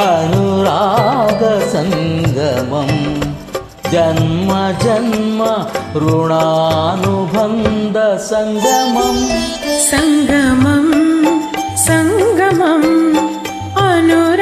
अनुराद सङ्गमं जन्म जन्म ऋणानुबन्ध सङ्गमं सङ्गमं सङ्गमम् अनुरा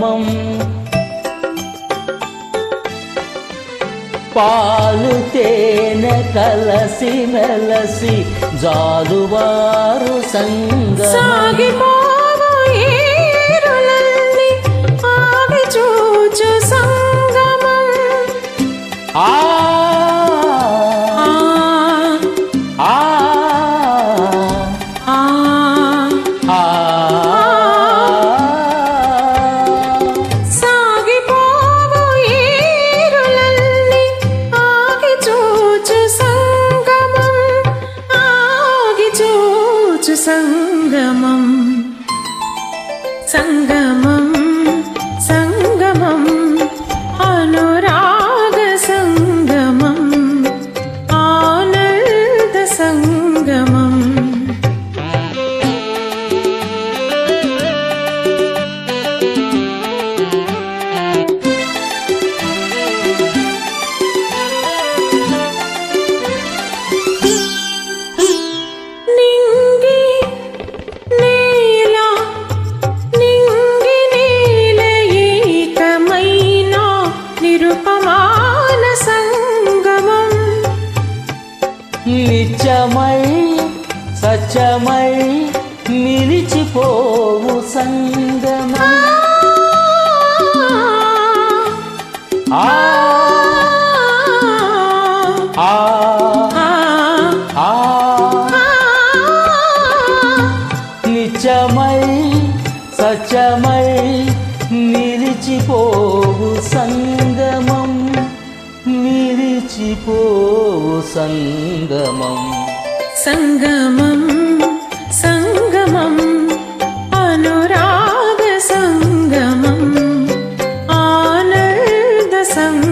సంగమం పాలు తేనె కలసి మెలసి జాలువారు సంగ సాగిపో సంగమం సంగమం. నిత్యమై సత్యమై నిలిచిపోవు సంగమం. ఆ ఆ ఆ నిత్యమై సత్యమై నిలిచిపోవు సంగమం. నిలిచిపోవు సంగమం. సంగమం సంగమం అనురాగ సంగమం ఆనంద సంగమం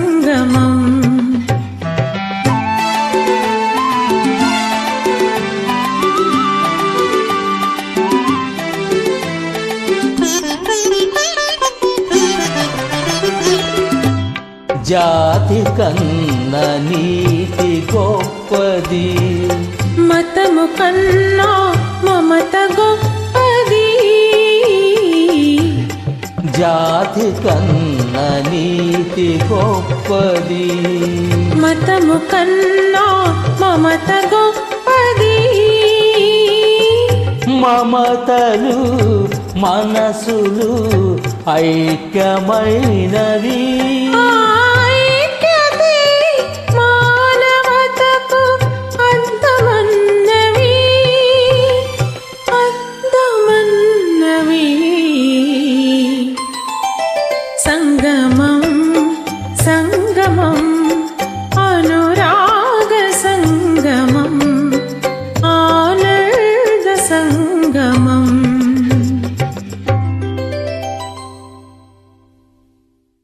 జాతి కన్న నీతి గొప్పది. మతము కన్నా మమత గొప్పది. జాతి కన్న నీతి గొప్పది. మతము కన్నా మమత గొప్పది. మమతలు మనసులు ఐక్యమైనవి. பரமா